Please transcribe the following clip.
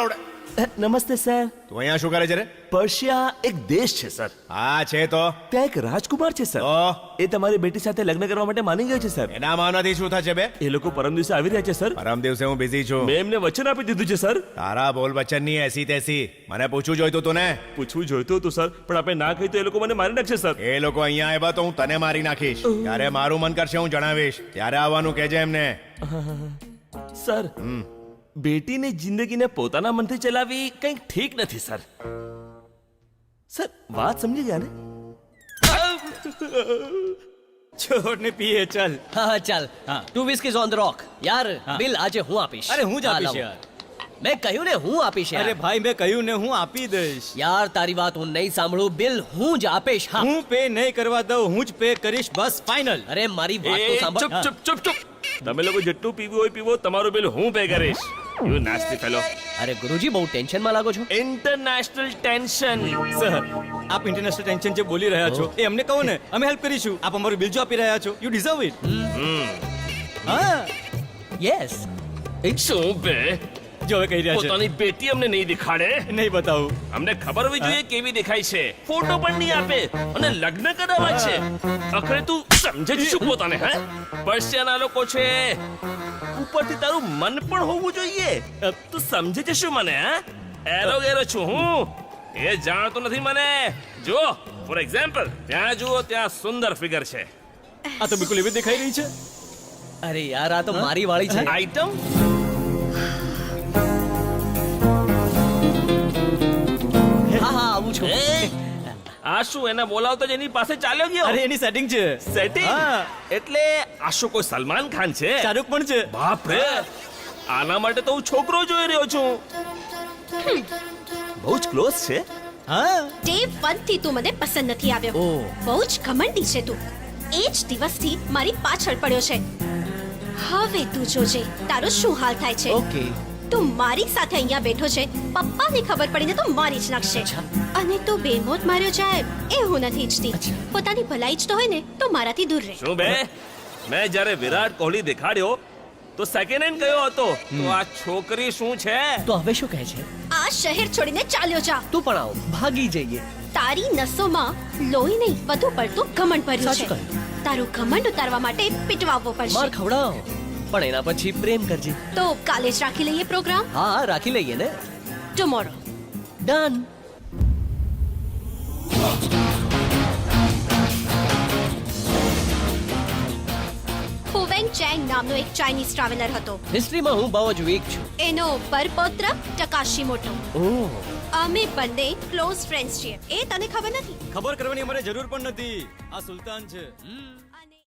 આવડે નમસ્તે સર તું અહીંયા શું કરે છે રે પર્શિયા એક દેશ છે સર હા છે તો ત્યાં એક રાજકુમાર છે સર તો એ તમારી બેટી સાથે લગ્ન કરવા માટે માની ગયો છે સર? એના માનવાથી શું થશે બે? એ લોકો પરમ દિવસે આવી રહ્યા છે સર. પરમ દિવસે હું બિઝી છું. મેં એમને વચન આપી દીધું છે સર. તારા બોલ વચનની એસી તેસી. મને પૂછવું જોઈતું તું ને? પૂછવું જોઈતું હતું સર. પણ આપણે ના કહી તો એ લોકો મને મારી નાખશે સર. એ લોકો અહીંયા આવ્યા તો હું તને મારી નાખીશ. ત્યારે મારું મન કરશે હું જણાવીશ. ત્યારે આવવાનું કહેજે એમને. સર. બેટીની જિંદગીને પોતાના મનથી ચલાવવી કંઈક ઠીક નથી સર સર વાત સમજી ગયા ને છોડ ને પીએ ચાલ હા હા ચાલ હા. Two whiskies on the rock યાર બિલ આજે હું આપીશ અરે હું જ હા, આપીશ લાવો. યાર મેં કહ્યું ને હું આપીશ યાર. અરે ભાઈ મેં કહ્યું ને હું આપી દઈશ યાર તારી વાત હું નહીં સાંભળું બિલ હું જ આપીશ હા હું પે નહીં કરવા દઉં હું જ પે કરીશ બસ ફાઇનલ અરે મારી વાત તો એ, સાંભળ ચૂપ ચૂપ ચૂપ ચૂપ તમે લોકો જેટલું પીવું હોય પીવો તમારું બિલ હું પે કરીશ યુ નાસ્તી ફેલો અરે ગુરુજી બહુ ટેન્શનમાં લાગો છો? ઇન્ટરનેશનલ ટેન્શન સર આપ ઇન્ટરનેશનલ ટેન્શન જે બોલી રહ્યા છો એ અમને કહો ને અમે હેલ્પ કરીશું. આપ અમારું બિલ જો આપી રહ્યા છો. યુ ડિઝર્વ ઇટ હા. યસ શું બે જો હવે કહી રહ્યા પોતાની બેટી અમને નહીં દેખાડે? નહીં બતાવું. અમને ખબર હોવી જોઈએ કેવી દેખાય છે. ફોટો પણ નહીં આપે. અને લગ્ન કરાવવા છે. અખરે તું સમજે જ શું પોતાને હે? પર્શિયાના લોકો છે. ઉપરથી તારું મન પણ હોવું જોઈએ. તું સમજે છે શું મને હે? એરો ગેરો છું હું. એ જાણતો નથી મને. જો ફોર એક્ઝામ્પલ ત્યાં જુઓ ત્યાં સુંદર ફિગર છે. આ તો બિલકુલ એવી દેખાઈ રહી છે. અરે યાર આ તો મારી વાળી છે. આઈટમ આ શું એને બોલાવતો જ એની પાસે ચાલ્યો ગયો? અરે એની સેટિંગ છે. સેટિંગ એટલે આ શું કોઈ સલમાન ખાન છે? શાહરુખ પણ છે. બાપ રે આના માટે તો હું છોકરો જોઈ રહ્યો છું. બહુ જ ક્લોઝ છે. હા. ડે વનથી તું મને પસંદ નથી આવ્યો. ઓહ. બહુ જ ઘમંડી છે તું. એ જ દિવસથી મારી પાછળ પડ્યો છે. હવે તું જોજે તારો શું હાલ થાય છે? ઓકે તું મારી સાથે અહીંયા બેઠો છે. પપ્પાને ખબર પડીને તો મારી જ નાખશે. અને તું બેમોત માર્યો જાય એ હું નથી ઈચ્છતી. પોતાની ભલાઈ ઈચ્છતો હોય ને તો મારાથી દૂર રહે. શું બે? મેં જ્યારે વિરાટ કોહલી દેખાડ્યો તો સેકન્ડ હેન્ડ ગયો હતો? તો આ છોકરી શું છે? તો હવે શું કહે છે? આ શહેર છોડીને ચાલ્યો જા. તું પણ આવ ભાગી જઈએ. તારી નસોમાં લોહી નહીં વધુ પડતું ઘમંડ ભર્યું છે. તારું ઘમંડ ઉતારવા માટે પીટવાવવો માર પડશે ખવડાવ. પણ એના પછી પ્રેમ કરજે. તો કાલે જ રાખી લઈએ પ્રોગ્રામ? હા રાખી લઈએ ને. ટુમોરો ડન હુવેન ચેંગ નામનો એક ચાઇનીઝ ટ્રાવેલર હતો. હિસ્ટ્રીમાં હું બહુ જ વીક છું. એનો પરપોત્ર ટકાશી મોટો. ઓહ અમે બંને ક્લોઝ ફ્રેન્ડ્સ છીએ. એ તને ખબર નથી? ખબર કરવાની અમારે જરૂર પણ નથી. આ સુલતાન છે.